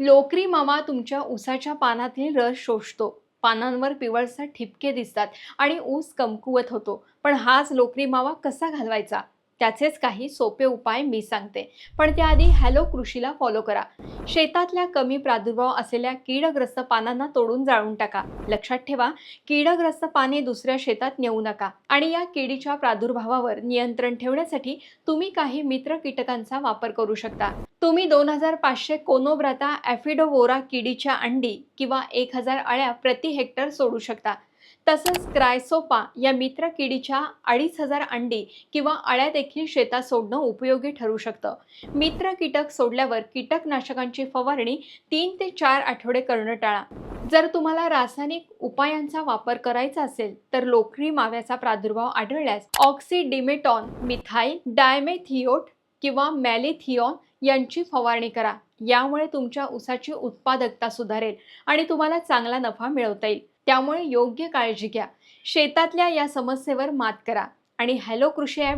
लोकरी मावा तुमच्या ऊसाच्या पानातील रस शोषतो. पानांवर पिवळसर ठिपके दिसतात आणि ऊस कमकुवत होतो. पण हाच लोकरी मावा कसा घालवायचा? त्याचेच काही सोपे उपाय मी सांगते. पण त्याआधी हॅलो कृषीला फॉलो करा. शेतातल्या कमी प्रादुर्भाव असलेल्या कीडग्रस्त पानांना तोडून जाळून टाका. लक्षात ठेवा कीडग्रस्त पाने दुसऱ्या शेतात नेऊ नका आणि या किडीच्या प्रादुर्भावावर नियंत्रण ठेवण्यासाठी तुम्ही काही मित्र कीटकांचा वापर करू शकता. तुम्ही दोन हजार पाचशे कोनोब्राता ॲफिडोवोरा किडीच्या अंडी किंवा एक हजार अळ्या प्रति हेक्टर सोडू शकता. तसंच क्रायसोपा या मित्र किडीच्या अडीच हजार अंडी किंवा अळ्या देखील शेतात सोडणं उपयोगी ठरू शकतं. मित्र कीटक सोडल्यावर कीटकनाशकांची फवारणी तीन ते चार आठवडे करणं टाळा. जर तुम्हाला रासायनिक उपायांचा वापर करायचा असेल तर लोकरी माव्याचा प्रादुर्भाव आढळल्यास ऑक्सिडिमेटॉन मिथाईल डायमेथिओट किंवा मॅलिथिओन यांची फवारणी करा. यामुळे तुमच्या ऊसाची उत्पादकता सुधारेल आणि तुम्हाला चांगला नफा मिळवता येईल. त्यामुळे योग्य काळजी घ्या. शेतातल्या या समस्येवर मात करा. आणि हॅलो कृषी ॲप